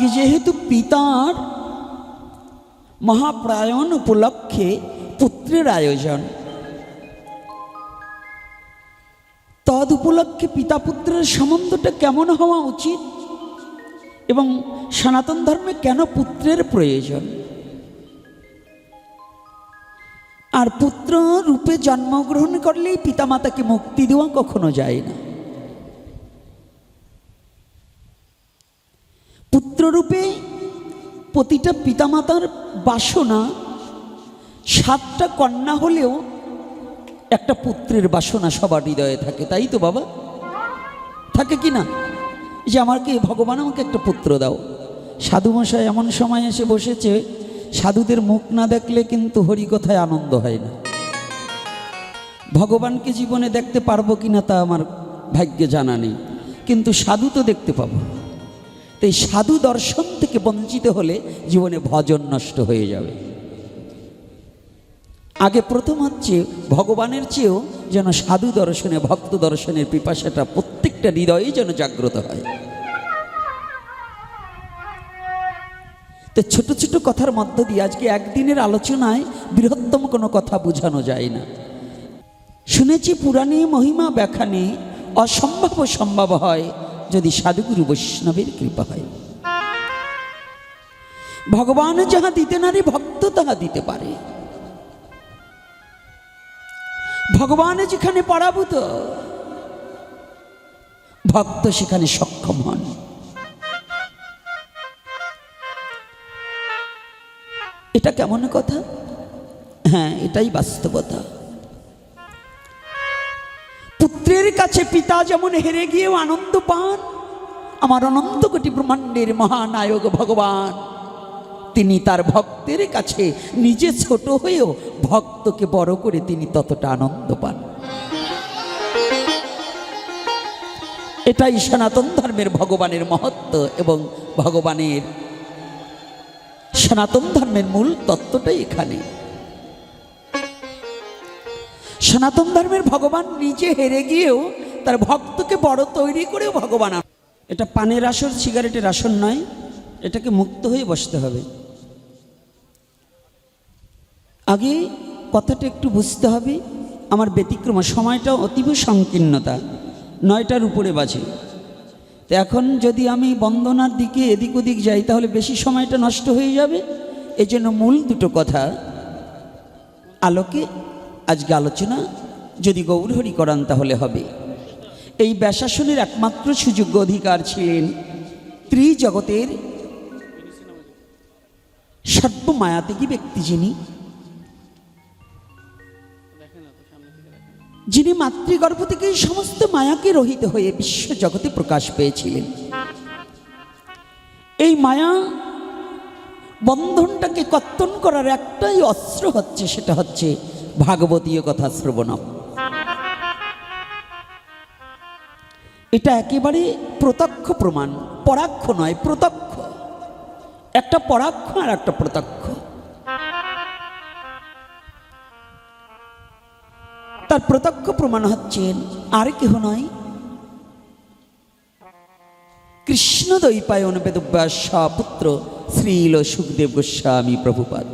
আজকে যেহেতু পিতার মহাপ্রায়ণ উপলক্ষে পুত্রের আয়োজন, তদ উপলক্ষে পিতা পুত্রের সম্বন্ধটা কেমন হওয়া উচিত এবং সনাতন ধর্মে কেন পুত্রের প্রয়োজন? আর পুত্র রূপে জন্মগ্রহণ করলেই পিতামাতাকে মুক্তি দেওয়া কখনো যায় না। পুত্ররূপে প্রতিটা পিতামাতার বাসনা, সাতটা কন্যা হলেও একটা পুত্রের বাসনা সবার হৃদয়ে থাকে, তাই তো বাবা? থাকে কি না? যে আমাকে, ভগবান আমাকে একটা পুত্র দাও। সাধুমশাই এমন সময় এসে বসেছে, সাধুদের মুখ না দেখলে কিন্তু হরিকথায় আনন্দ হয় না। ভগবানকে জীবনে দেখতে পারব কি না তা আমার ভাগ্যে জানা নেই, কিন্তু সাধু তো দেখতে পাবো। তো এই সাধু দর্শন থেকে বঞ্চিত হলে জীবনে ভজন নষ্ট হয়ে যাবে। আগে প্রথম হচ্ছে ভগবানের চেয়েও যেন সাধু দর্শনে, ভক্ত দর্শনের পিপাসাটা প্রত্যেকটা হৃদয়ে যেন জাগ্রত হয়। তো ছোট ছোট কথার মধ্য দিয়ে আজকে একদিনের আলোচনায় বৃহত্তম কোনো কথা বোঝানো যায় না। শুনেছি পুরাণে মহিমা ব্যাখ্যানে অসম্ভব সম্ভব হয় যদি সাধুগুরু বৈষ্ণবের কৃপা হয়। ভগবান যাহা দিতে নারে ভক্ত তাহা দিতে পারে। ভগবান যেখানে পরাভূত, ভক্ত সেখানে সক্ষম হন। এটা কেমন কথা? হ্যাঁ এটাই বাস্তবতা। পুত্রের কাছে পিতা যেমন হেরে গিয়েও আনন্দ পান, আমার অনন্ত কোটি ব্রহ্মাণ্ডের মহানায়ক ভগবান। তিনি তার ভক্তের কাছে নিজে ছোট হয়েও ভক্তকে বড় করে তিনি ততটা আনন্দ পান। এটাই সনাতন ধর্মের ভগবানের মহত্ব এবং ভগবানের সনাতন ধর্মের মূল তত্ত্বটাই এখানে। সনাতন ধর্মের ভগবান নিজে হেরে গিয়েও তার ভক্তকে বড় তৈরি করেও ভগবান এটা পানের আসর, সিগারেটের আসর নয়, এটাকে মুক্ত হয়ে বসতে হবে। আগে কথাটা একটু বুঝতে হবে, আমার ব্যতিক্রম সময়টা অতীব সংকীর্ণতা, নয়টার উপরে বাজে। তো এখন যদি আমি বন্দনার দিকে এদিক ওদিক যাই, তাহলে বেশি সময়টা নষ্ট হয়ে যাবে। এজন্য মূল দুটো কথা, আলোকে আজকে আলোচনা যদি গৌরহরি করান তাহলে হবে। এই ব্যাসাসনের একমাত্র সুযোগ্য অধিকার ছিলেন ত্রিজগতের সর্বমায়াত্মী ব্যক্তি যিনি। যিনি মাতৃগর্ভ থেকে সমস্ত মায়াকে রহিত হয়ে বিশ্ব জগতে প্রকাশ পেয়েছিলেন। এই মায়া বন্ধনটাকে কর্তন করার একটাই অস্ত্র হচ্ছে, সেটা হচ্ছে ভাগবতীয় কথা শ্রবণম এটা একেবারে প্রত্যক্ষ প্রমাণ, পরাক্ষ নয়, প্রত্যক্ষ। একটা পরাক্ষ আর একটা প্রত্যক্ষ। তার প্রত্যক্ষ প্রমাণ হচ্ছেন আর কেহ নয়। কৃষ্ণ দৈপায়ন বেদব্যাস পুত্র শ্রীল সুখদেব গোস্বামী প্রভুপাদ।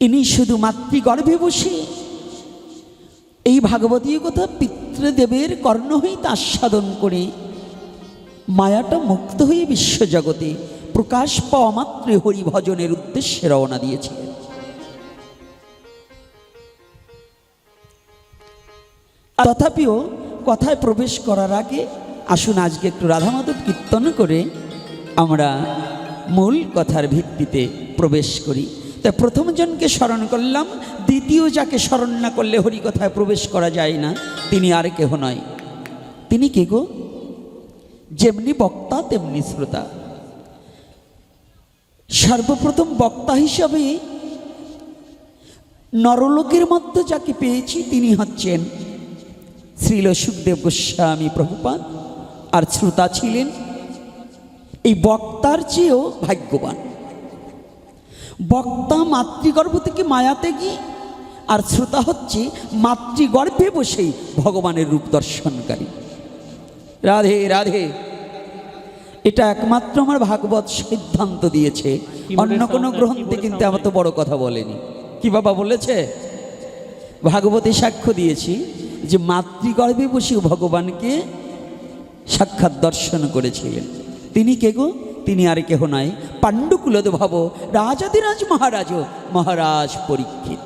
ইনি শুধু মাতৃগর্ভে বসে। এই ভাগবতীয় কথা পিতৃদেবের কর্ণ হইতে আস্বাদন করে মায়াটা মুক্ত হয়ে বিশ্বজগতে প্রকাশ পাওয়া মাত্রে হরিভজনের উদ্দেশ্যে রওনা দিয়েছিলেন। তথাপিও কথায় প্রবেশ করার আগে আসুন আজকে একটু রাধামাধব কীর্তন করে আমরা মূল কথার ভিত্তিতে প্রবেশ করি। তাই প্রথম জনকে স্মরণ করলাম, দ্বিতীয় যাকে স্মরণ না করলে হরি কথায় প্রবেশ করা যায় না, তিনি আর কেহ নয়। তিনি কে গো? যেমনি বক্তা, তেমনি শ্রোতা। সর্বপ্রথম বক্তা হিসাবে নরলোকের মধ্যে যাকে পেয়েছি, তিনি হচ্ছেন শ্রীল সুখদেব গোস্বামী প্রভুপাদ, আর শ্রোতা ছিলেন এই বক্তার চেয়েও ভাগ্যবান। বক্তা মাতৃগর্ভ থেকে মায়াতে গিয়ে আর শ্রোতা হচ্ছে মাতৃগর্ভে বসেই ভগবানের রূপ দর্শনকারী। রাধে রাধে। এটা একমাত্র আমার ভাগবত সিদ্ধান্ত দিয়েছে। অন্য কোনো গ্রন্থে কিন্তু আমার তো বড় কথা বলেনি। কি বাবা বলেছে? ভাগবতী সাক্ষ্য দিয়েছি যে মাতৃগর্ভে বসে ভগবানকে সাক্ষাৎ দর্শন করেছিলেন। তিনি কে গো? তিনি আর কেহ নয় পাণ্ডুকুলদ ভাব রাজাদিরাজ মহারাজ মহারাজ পরীক্ষিত।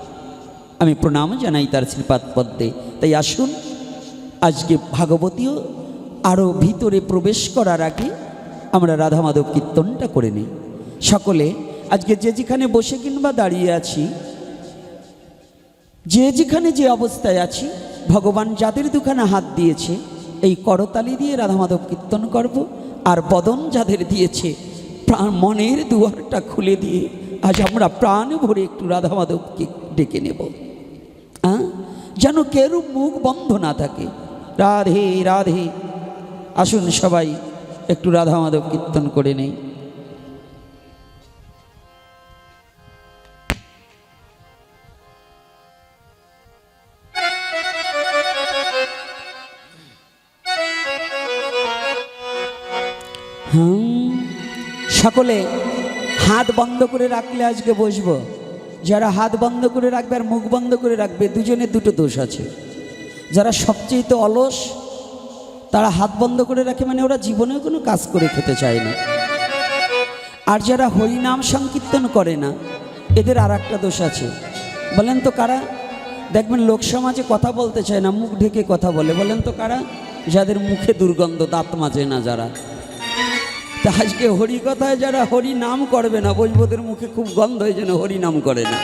আমি প্রণাম জানাই তার শ্রীপাদ পদ্মে। তাই আসুন, আজকে ভাগবতীও আরও ভিতরে প্রবেশ করার আগে আমরা রাধা মাধব কীর্তনটা করে নিই। সকলে, আজকে যে যেখানে বসে কিংবা দাঁড়িয়ে আছি, যে যেখানে যে অবস্থায় আছি, ভগবান যাদের দুখানে হাত দিয়েছে, এই করতালি দিয়ে রাধা মাধব কীর্তন করব, আর বদন যাদের দিয়েছে প্রাণ মনের দুয়ারটা খুলে দিয়ে আজ আমরা প্রাণ ভরে একটু রাধা মাধবকে ডেকে নেব। হ্যাঁ যেন কেউ মুখ বন্ধ না থাকে। রাধে রাধে। আসুন সবাই একটু রাধা মাধব কীর্তন করে নেই। হুম। সকলে হাত বন্ধ করে রাখলে আজকে বসব। যারা হাত বন্ধ করে রাখবে আর মুখ বন্ধ করে রাখবে, দুজনে দুটো দোষ আছে। যারা সবচেয়ে অলস, তারা হাত বন্ধ করে রাখে মানে ওরা জীবনেও কোনো কাজ করে খেতে চায় না। আর যারা হরিনাম সংকীর্তন করে না, এদের আর একটা দোষ আছে। বলেন তো কারা? দেখবেন লোকসমাজে কথা বলতে চায় না, মুখ ঢেকে কথা বলে। বলেন তো কারা? যাদের মুখে দুর্গন্ধ, দাঁত মাজে না যারা। তা আজকে হরি কথায় যারা হরি নাম করবে না বৈবদের মুখে খুব গন্ধ হয়ে যেন হরি নাম করে না।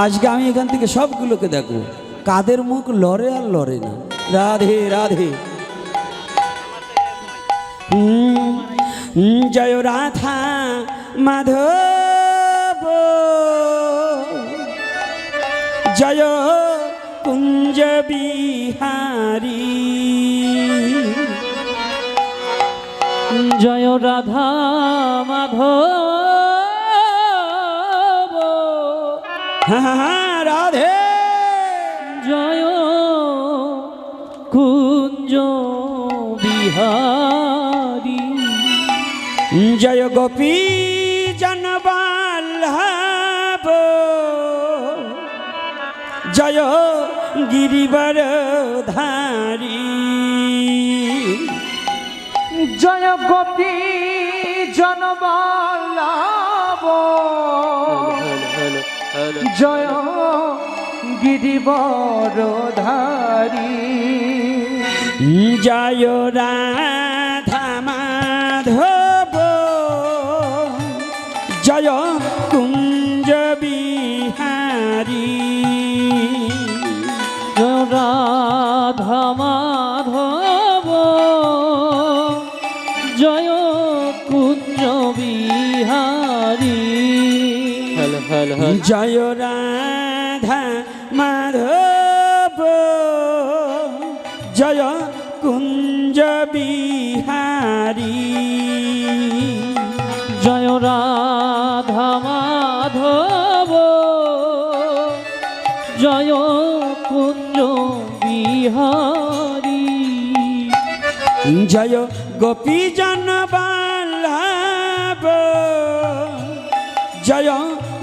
আজকে আমি এখান থেকে সবগুলোকে দেখব। কাদের মুখ লড়ে আর লড়ে না। রাধে রাধে। জয় রাধা মাধব। জয় কুঞ্জ বিহারী। জয় রাধা মাধব। হ্যাঁ রাধে। জয় কুঞ্জ বিহারী। জয় গোপী জনবাল্লভ জয় গিরিবর ধারী। জয় গোপী জনবল্লভ জয় গিরিবরধারী। জয় রাধা কুঞ্জ বিহারী। জয় রাধা মাধব। জয় কুঞ্জ বিহারী। জয় রাধা মাধব। জয় কুঞ্জ বিহারী। জয় গোপী জনবাল্লভ জয়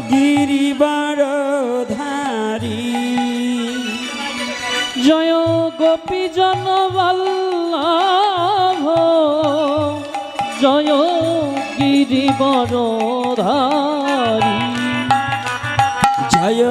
গিরিবর ধারী। জয় গোপী জনবল্লভ জয় গিরিবরধারী জয়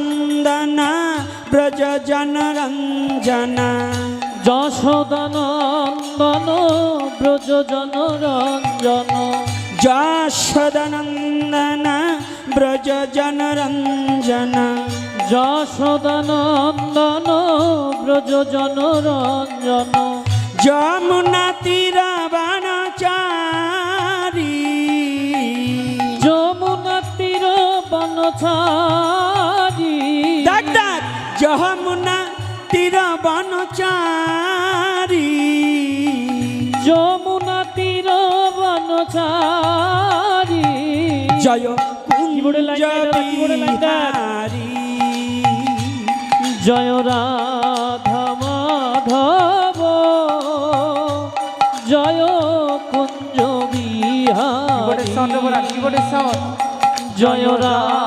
নন্দনা ব্রজ জন রঞ্জনা। যশোদানন্দন ব্রজ জন রঞ্জন। যশোদানন্দনা ব্রজ জন রঞ্জনা। যশোদানন্দন ব্রজ জন রঞ্জন। যমুনা তীরা বানচারি। যমুনা তীর বনচার। যমুনা তীর বনচারি। যমুনা তীর বনচারি। জয়। কুঞ্জবিহারী জয় রাধা মাধব। জয় কুঞ্জ বিহারী। জয় রাধা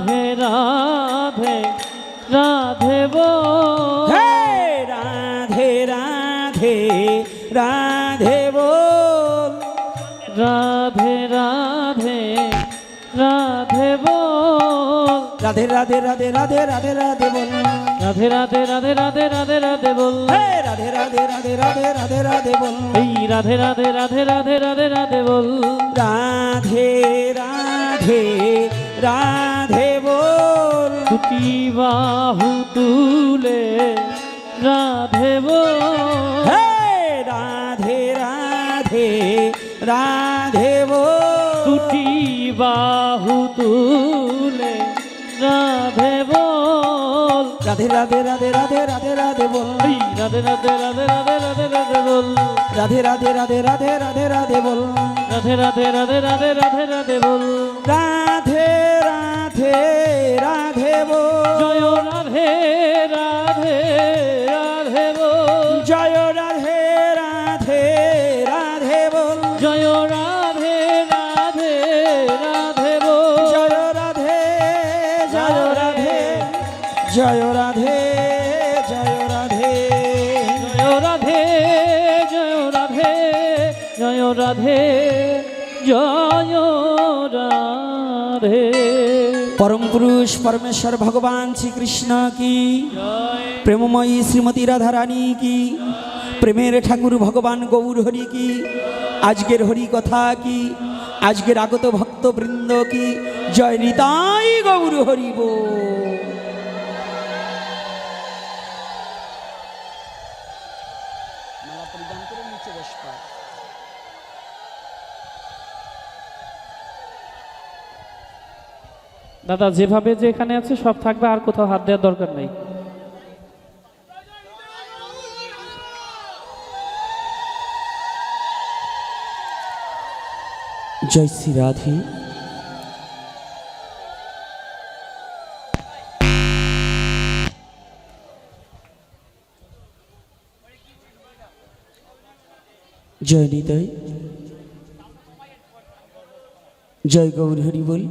রাধে রাধে রাধে বল হে রাধে রাধে রাধে বল রাধে রাধে রাধে বল রাধে রাধে রাধে রাধে রাধে রাধে বল রাধে রাধে রাধে রাধে রাধে রাধে বল হে রাধে রাধে রাধে রাধে রাধে রাধে বল এই রাধে রাধে রাধে রাধে রাধে রাধে বল রাধে রাধে রাধে দুটি বাহু তুলে রাধে রাধে রাধে রাধে দুটি বাহু তুলে রাধে বল রাধে রাধে রাধে রাধে রাধে রাধে বল রাধে রাধে রাধে রাধে রাধে রাধে বল রাধে রাধে রাধে রাধে রাধে রাধে বল রাধে রাধে রাধে রাধে রাধে রাধে বল রাধে রাধে রাধে বল। জয় রাধে রাধে রাধে বল। জয় রাধে রাধে রাধে বল। জয় রাধে রাধে রাধে বল। জয় রাধে জয় রাধে। জয় রাধে জয় রাধে। জয় রাধে জয় রাধে জয় রাধে জয় পরম পুরুষ পরমেশ্বর ভগবান শ্রীকৃষ্ণ কি? প্রেমময়ী শ্রীমতী রাধারানী কি? প্রেমের ঠাকুর ভগবান গৌর হরি কি? আজকের হরি কথা কি? আজকের আগত ভক্তবৃন্দ কি? জয় নিতাই গৌর হরিব। দাদা, যেভাবে যে এখানে আছে, সব থাকবে, আর কোথাও হাত দেওয়ার দরকার নেই। জয় শ্রী রাধে। জয় নিতাই। জয় গৌর হরি বল।